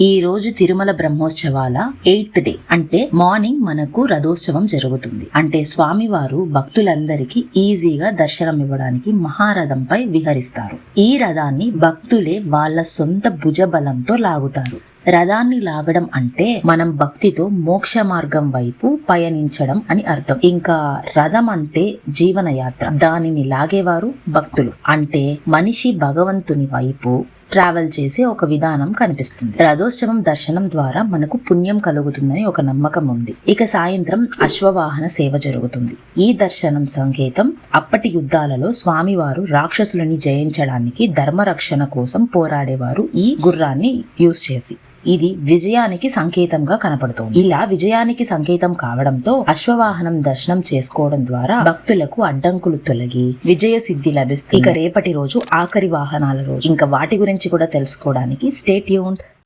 ఈ రోజు తిరుమల బ్రహ్మోత్సవాల ఎయిత్ డే. అంటే మార్నింగ్ మనకు రథోత్సవం జరుగుతుంది. అంటే స్వామివారు భక్తులందరికీ ఈజీగా దర్శనం ఇవ్వడానికి మహారథంపై విహరిస్తారు. ఈ రథాన్ని భక్తులే వాళ్ళ సొంత భుజబలంతో లాగుతారు. రథాన్ని లాగడం అంటే మనం భక్తితో మోక్ష మార్గం వైపు పయనించడం అని అర్థం. ఇంకా రథం అంటే జీవన యాత్ర దానిని లాగేవారు భక్తులు. అంటే మనిషి భగవంతుని వైపు ట్రావెల్ చేసే ఒక విధానం కనిపిస్తుంది. రథోత్సవం దర్శనం ద్వారా మనకు పుణ్యం కలుగుతుందని ఒక నమ్మకం ఉంది. ఇక సాయంత్రం అశ్వవాహన సేవ జరుగుతుంది. ఈ దర్శనం సంకేతం అప్పటి యుద్ధాలలో స్వామివారు రాక్షసులని జయించడానికి ధర్మరక్షణ కోసం పోరాడేవారు ఈ గుర్రాన్ని యూజ్ చేసి. ఇది విజయానికి సంకేతంగా కనపడుతోంది. ఇలా విజయానికి సంకేతం కావడంతో అశ్వవాహనం దర్శనం చేసుకోవడం ద్వారా భక్తులకు అడ్డంకులు తొలగి విజయ సిద్ధి లభిస్తుంది. ఇక రేపటి రోజు ఆఖరి వాహనాల రోజు. ఇంకా వాటి గురించి కూడా తెలుసుకోవడానికి స్టేట్ యూన్